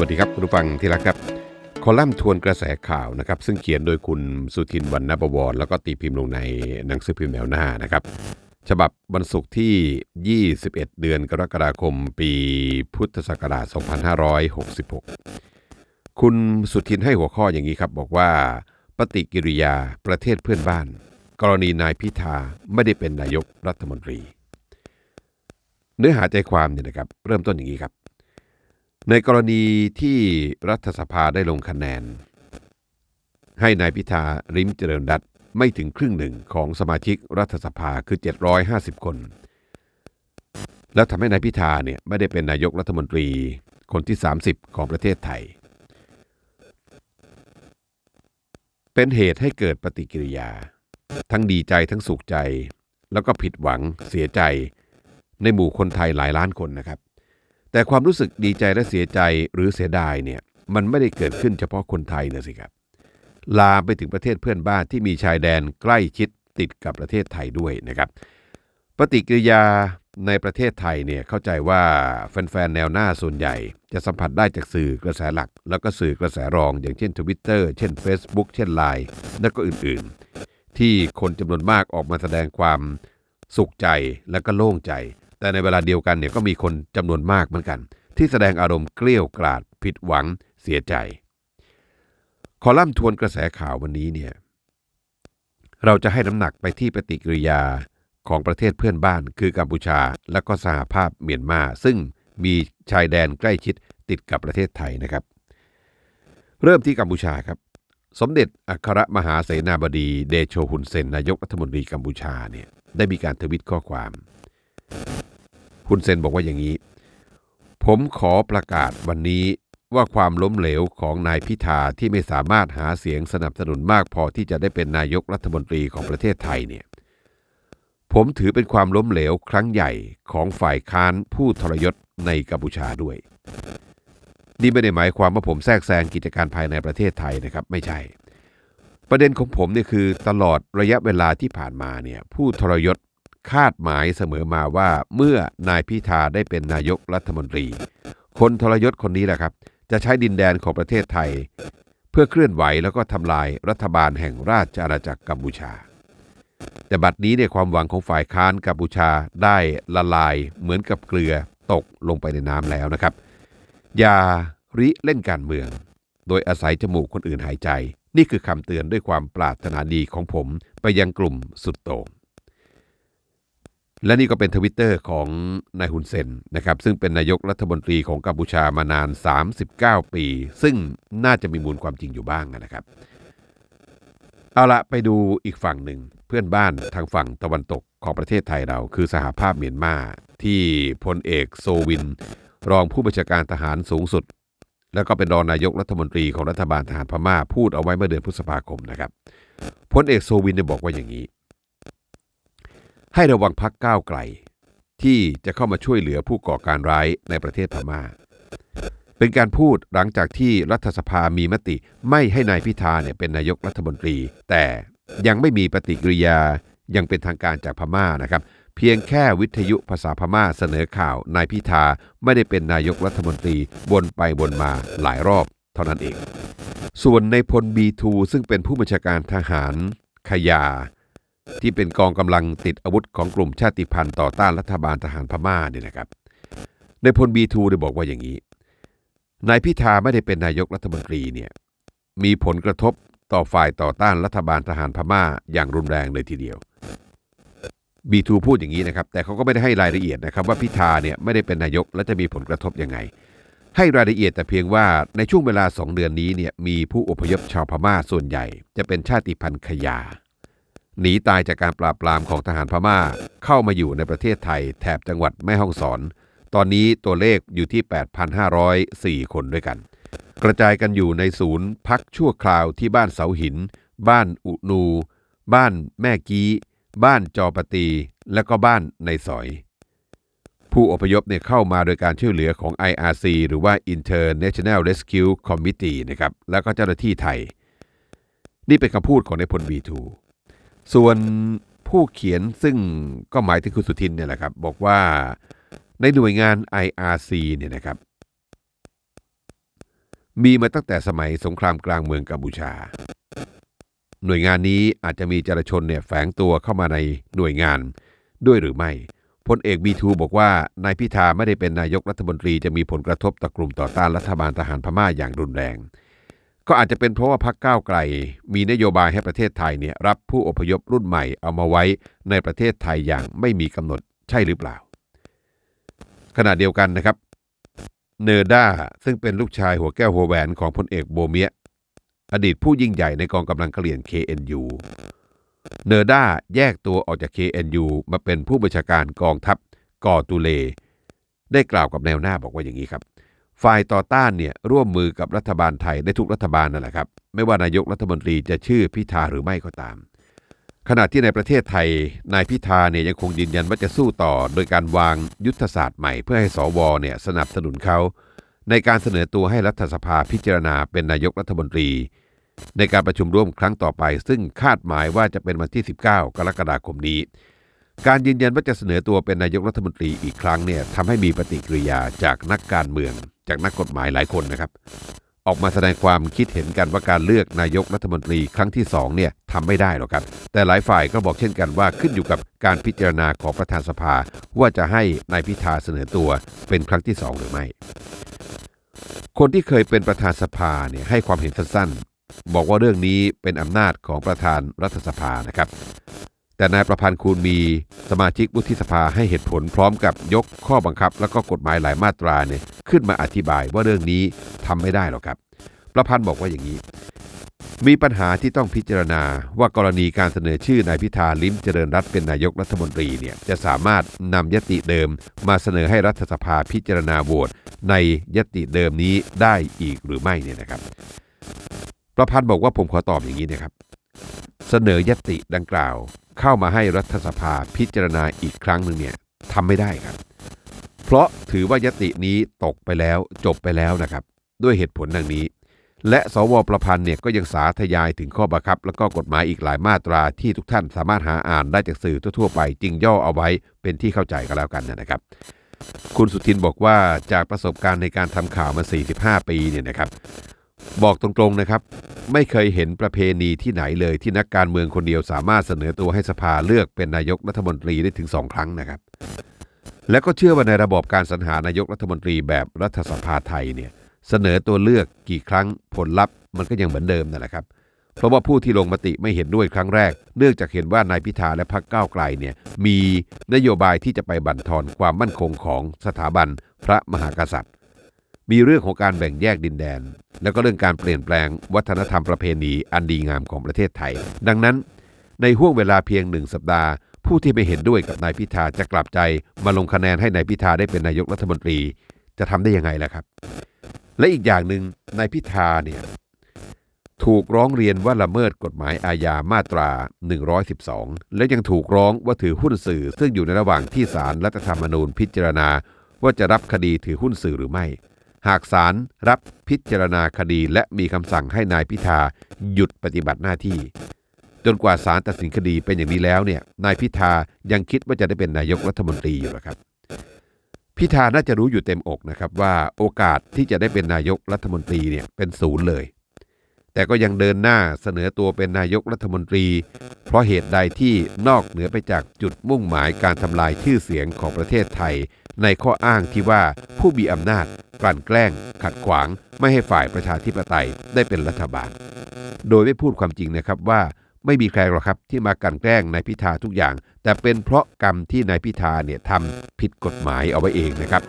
วัสดีครับคุณผู้ฟังที่รักครับ คอลัมน์ทวนกระแสข่าวนะครับ ซึ่งเขียนโดยคุณสุทินวรรณประวรแล้วก็ตีพิมพ์ลงในหนังสือพิมพ์แนวหน้านะครับ ฉบับวันศุกร์ที่ 21 เดือนกรกฎาคม ปีพุทธศักราช 2566 คุณสุทินให้หัวข้ออย่างนี้ครับ บอกว่า ปฏิกิริยาประเทศเพื่อนบ้าน กรณีนายพิธาไม่ได้เป็นนายกรัฐมนตรี เนื้อหาใจความเนี่ยนะครับ เริ่มต้นอย่างนี้ครับ ในกรณีที่รัฐสภาได้ลงคะแนน ให้นายพิธาริมเจริญรัตไม่ถึงครึ่งหนึ่งของสมาชิกรัฐสภาคือ 750 คน แล้วทำให้นายพิธาเนี่ยไม่ได้เป็นนายกรัฐมนตรีคนที่ 30 ของประเทศไทย เป็นเหตุให้เกิดปฏิกิริยา ทั้งดีใจทั้งสุขใจ แล้วก็ผิดหวังเสียใจในหมู่คนไทยหลายล้านคนนะครับ แต่ความรู้สึกดีใจและเสียใจหรือเสียดายเนี่ยมันไม่ได้เกิดขึ้นเฉพาะคนไทยนะสิครับ ลาไปถึงประเทศเพื่อนบ้านที่มีชายแดนใกล้ชิดติดกับประเทศไทยด้วยนะครับ ปฏิกิริยาในประเทศไทยเนี่ยเข้าใจว่าแฟนๆแนวหน้าส่วนใหญ่ จะสัมผัสได้จากสื่อกระแสหลัก แล้วก็สื่อกระแสรองอย่างเช่น Twitter เช่น Facebook เช่น Line และก็อื่นๆ ที่คนจำนวนมากออกมาแสดงความสุขใจและก็โล่งใจ แต่ในเวลาเดียวกันเนี่ยก็มีคนจำนวนมากเหมือนกัน ที่แสดงอารมณ์เกลี้ยวกราดผิดหวังเสียใจ คอลัมน์ทวนกระแสข่าววันนี้เนี่ยเราจะให้น้ำหนักไปที่ปฏิกิริยาของประเทศเพื่อนบ้าน คือกัมพูชา และก็สหภาพเมียนมา ซึ่งมีชายแดนใกล้ชิดติดกับประเทศไทยนะครับ เริ่มที่กัมพูชาครับ สมเด็จอัครมหาเสนาบดีเดโชฮุนเซนนายกรัฐมนตรีกัมพูชาเนี่ยได้มีการทวิตข้อความ ฮุนเซนบอกว่าอย่างนี้ ผมขอประกาศวันนี้ว่าความล้มเหลวของนายพิธาที่ไม่สามารถหาเสียงสนับสนุนมากพอที่จะได้เป็นนายกรัฐมนตรีของประเทศไทยเนี่ย ผมถือเป็นความล้มเหลวครั้งใหญ่ของฝ่ายค้านผู้ทรยศในกัมพูชาด้วย นี่ไม่ได้หมายความว่าผมแทรกแซงกิจการภายในประเทศไทยนะครับ ไม่ใช่ ประเด็นของผมเนี่ยคือตลอดระยะเวลาที่ผ่านมาเนี่ยผู้ทรยศ คาดหมายเสมอมาว่าเมื่อนายพิธาได้เป็นนายกรัฐมนตรี คนทรยศคนนี้แหละครับ จะใช้ดินแดนของประเทศไทย เพื่อเคลื่อนไหวแล้วก็ทำลายรัฐบาลแห่งราชอาณาจักรกัมพูชา แต่บัดนี้เนี่ยความหวังของฝ่ายค้านกัมพูชาได้ละลายเหมือนกับเกลือตกลงไปในน้ำแล้วนะครับ อย่าริเล่นการเมือง โดยอาศัยจมูกคนอื่นหายใจ นี่คือคำเตือนด้วยความปรารถนาดีของผมไปยังกลุ่มสุดโต่ง และนี่ก็เป็นทวิตเตอร์ของนายฮุนเซนนะครับซึ่งเป็นนายกรัฐมนตรีของกัมพูชามานาน 39 ปี ซึ่งน่าจะมีมูลความจริงอยู่บ้างนะครับ เอาละไปดูอีกฝั่งหนึ่งเพื่อนบ้านทางฝั่งตะวันตกของประเทศไทยเรา คือสหภาพเมียนมาที่พลเอกโซวิน รองผู้บัญชาการทหารสูงสุด แล้วก็เป็นรองนายกรัฐมนตรีของรัฐบาลทหารพม่าพูดเอาไว้เมื่อเดือนพฤษภาคมนะครับพลเอกโซวินบอกว่าอย่างนี้ ให้ระวังพักก้าวไกล ที่จะเข้ามาช่วยเหลือผู้ก่อการร้ายในประเทศพม่า เป็นการพูดหลังจากที่รัฐสภามีมติไม่ให้นายพิธาเนี่ยเป็นนายกรัฐมนตรี แต่ยังไม่มีปฏิกิริยายังเป็นทางการจากพม่านะครับ เพียงแค่วิทยุภาษาพม่าเสนอข่าวนายพิธาไม่ได้เป็นนายกรัฐมนตรีวนไปวนมาหลายรอบเท่านั้นเอง ส่วนในพลบีทูซึ่งเป็นผู้บัญชาการทหารขยา ที่เป็นกองกำลังติดอาวุธของกลุ่มชาติพันธุ์ต่อต้านรัฐบาลทหารพม่าเนี่ยนะครับในพลบีทูได้บอกว่าอย่างนี้นายพิธาไม่ได้เป็นนายกรัฐมนตรีเนี่ยมีผลกระทบต่อฝ่ายต่อต้านรัฐบาลทหารพม่าอย่างรุนแรงเลยทีเดียวบีทูพูดอย่างนี้นะครับ แต่เขาก็ไม่ได้ให้รายละเอียดนะครับ ว่าพิธาเนี่ยไม่ได้เป็นนายกและจะมีผลกระทบยังไง ให้รายละเอียดแต่เพียงว่าในช่วงเวลาสองเดือนนี้เนี่ยมีผู้อพยพชาวพม่าส่วนใหญ่ จะเป็นชาติพันธุ์ขยา หนีตายจากการปราบปรามของทหารพม่า เข้ามาอยู่ในประเทศไทยแถบจังหวัดแม่ฮ่องสอน ตอนนี้ตัวเลขอยู่ที่ 8,504 คนด้วยกัน กระจายกันอยู่ในศูนย์พักชั่วคราวที่บ้านเสาหิน บ้านอุนู บ้านแม่กี้ บ้านจอปตี และก็บ้านในสอย ผู้อพยพเนี่ยเข้ามาโดยการช่วยเหลือของ IRC หรือว่า International Rescue Committee นะครับ แล้วก็เจ้าหน้าที่ไทย นี่เป็นคำพูดของนายพล B2 ส่วนผู้เขียนซึ่งก็หมายถึงคุณสุทินเนี่ยแหละครับ บอกว่าในหน่วยงาน IRC เนี่ยนะครับ มีมาตั้งแต่สมัยสงครามกลางเมืองกัมพูชา หน่วยงานนี้อาจจะมีจรชนเนี่ยแฝงตัวเข้ามาในหน่วยงานด้วยหรือไม่พลเอกบีทูบอกว่านายพิธาไม่ได้เป็นนายกรัฐมนตรีจะมีผลกระทบต่อกลุ่มต่อต้านรัฐบาลทหารพม่าอย่างรุนแรง ก็อาจจะเป็นเพราะว่าพรรคก้าวไกล มีนโยบายให้ประเทศไทยเนี่ยรับผู้อพยพรุ่นใหม่เอามาไว้ในประเทศไทยอย่างไม่มีกำหนดใช่หรือเปล่า ขณะเดียวกันนะครับ เนอร์ด้าซึ่งเป็นลูกชายหัวแก้วหัวแหวนของพลเอกโบเมียอดีตผู้ยิ่งใหญ่ในกองกำลังกะเหรี่ยง KNU เนอร์ด้าแยกตัวออกจาก KNU มาเป็นผู้บัญชาการกองทัพกอตูเล ได้กล่าวกับแนวหน้าบอกว่าอย่างนี้ครับ ฝ่ายต่อต้านเนี่ยร่วมมือกับรัฐบาลไทยได้ทุกรัฐบาลนั่นแหละครับ ไม่ว่านายกรัฐมนตรีจะชื่อพิธาหรือไม่ก็ตาม ขณะที่ในประเทศไทยนายพิธาเนี่ยยังคงยืนยันว่าจะสู้ต่อ โดยการวางยุทธศาสตร์ใหม่เพื่อให้สวเนี่ยสนับสนุนเขา ในการเสนอตัวให้รัฐสภาพิจารณาเป็นนายกรัฐมนตรี ในการประชุมร่วมครั้งต่อไป ซึ่งคาดหมายว่าจะเป็นวันที่ 19 กรกฎาคมนี้ การยืนยันว่าจะเสนอตัวเป็นนายกรัฐมนตรีอีกครั้งเนี่ยทำให้มีปฏิกิริยาจากนักการเมือง จากนักกฎหมายหลายคนนะครับ ออกมาแสดงความคิดเห็นกันว่าการเลือกนายกรัฐมนตรีครั้งที่สองเนี่ยทำไม่ได้หรอกครับ แต่หลายฝ่ายก็บอกเช่นกันว่าขึ้นอยู่กับการพิจารณาของประธานสภา ว่าจะให้นายพิธาเสนอตัวเป็นครั้งที่สองหรือไม่ คนที่เคยเป็นประธานสภาเนี่ยให้ความเห็นสั้นๆบอกว่าเรื่องนี้เป็นอำนาจของประธานรัฐสภานะครับ แต่นายประพันธ์คูณมีสมาชิกวุฒิสภาให้เหตุผลพร้อมกับยกข้อบังคับ แล้วก็กฎหมายหลายมาตราเนี่ยขึ้นมาอธิบายว่าเรื่องนี้ทำไม่ได้หรอกครับ ประพันธ์บอกว่าอย่างนี้ มีปัญหาที่ต้องพิจารณาว่ากรณีการเสนอชื่อนายพิธาลิ้มเจริญรัตเป็นนายกรัฐมนตรีเนี่ยจะสามารถนำยติเดิม มาเสนอให้รัฐสภาพิจารณาโหวตในยติเดิมนี้ได้อีกหรือไม่เนี่ยนะครับ ประพันธ์บอกว่าผมขอตอบอย่างนี้นะครับ เสนอยติดังกล่าว เข้ามาให้รัฐสภาพิจารณาอีกครั้งหนึ่งเนี่ยทำไม่ได้ครับ เพราะถือว่ายตินี้ตกไปแล้วจบไปแล้วนะครับ ด้วยเหตุผลดังนี้ และสวประพันธ์เนี่ยก็ยังสาธยายถึงข้อบังคับ แล้วก็กฎหมายอีกหลายมาตราที่ทุกท่านสามารถหาอ่านได้จากสื่อทั่วๆไปจึงย่อเอาไว้เป็นที่เข้าใจกันแล้วกันนะครับ คุณสุทินบอกว่าจากประสบการณ์ในการทำข่าวมา 45 ปีเนี่ยนะครับ บอกตรงๆนะครับ ไม่เคยเห็นประเพณีที่ไหนเลยที่นักการเมืองคนเดียวสามารถเสนอตัวให้สภาเลือกเป็นนายกรัฐมนตรีได้ถึงสองครั้งนะครับ และก็เชื่อว่าในระบบการสรรหานายกรัฐมนตรีแบบรัฐสภาไทยเนี่ยเสนอตัวเลือกกี่ครั้งผลลัพธ์มันก็ยังเหมือนเดิมนั่นแหละครับ เพราะว่าผู้ที่ลงมติไม่เห็นด้วยครั้งแรก เนื่องจากเห็นว่านายพิธาและพรรคก้าวไกลเนี่ยมีนโยบายที่จะไปบั่นทอนความมั่นคงของสถาบันพระมหากษัตริย์ มีเรื่องของการแบ่งแยกดินแดน แล้วก็เรื่องการเปลี่ยนแปลงวัฒนธรรมประเพณีอันดีงามของประเทศไทย ดังนั้น ในห่วงเวลาเพียงหนึ่งสัปดาห์ ผู้ที่ไม่เห็นด้วยกับนายพิธาจะกลับใจมาลงคะแนนให้นายพิธาได้เป็นนายกรัฐมนตรีจะทำได้ยังไงล่ะครับ และอีกอย่างหนึ่งนายพิธาเนี่ยถูกร้องเรียนว่าละเมิดกฎหมายอาญามาตรา 112 และยังถูกร้องว่าถือหุ้นสื่อ ซึ่งอยู่ในระหว่างที่ศาลรัฐธรรมนูญพิจารณา ว่าจะรับคดีถือหุ้นสื่อหรือไม่ หากศาลรับพิจารณาคดีและมีคำสั่งให้นายพิธาหยุดปฏิบัติหน้าที่ จนกว่าศาลตัดสินคดีเป็นอย่างนี้แล้วเนี่ยนายพิธายังคิดว่าจะได้เป็นนายกรัฐมนตรีอยู่หรอครับ พิธาน่าจะรู้อยู่เต็มอกนะครับว่าโอกาสที่จะได้เป็นนายกรัฐมนตรีเนี่ยเป็นศูนย์เลย แต่ก็ยังเดินหน้าเสนอตัวเป็นนายกรัฐมนตรี เพราะเหตุใดที่นอกเหนือไปจากจุดมุ่งหมายการทำลายชื่อเสียงของประเทศไทย ในข้ออ้างที่ว่าผู้มีอำนาจ กลั่นแกล้ง ขัดขวาง ไม่ให้ฝ่ายประชาธิปไตยได้เป็นรัฐบาล โดยไม่พูดความจริงนะครับว่าไม่มีใครหรอกครับที่มากลั่นแกล้งนายพิธาทุกอย่าง แต่เป็นเพราะกรรมที่นายพิธาเนี่ยทำผิดกฎหมายเอาไว้เองนะครับ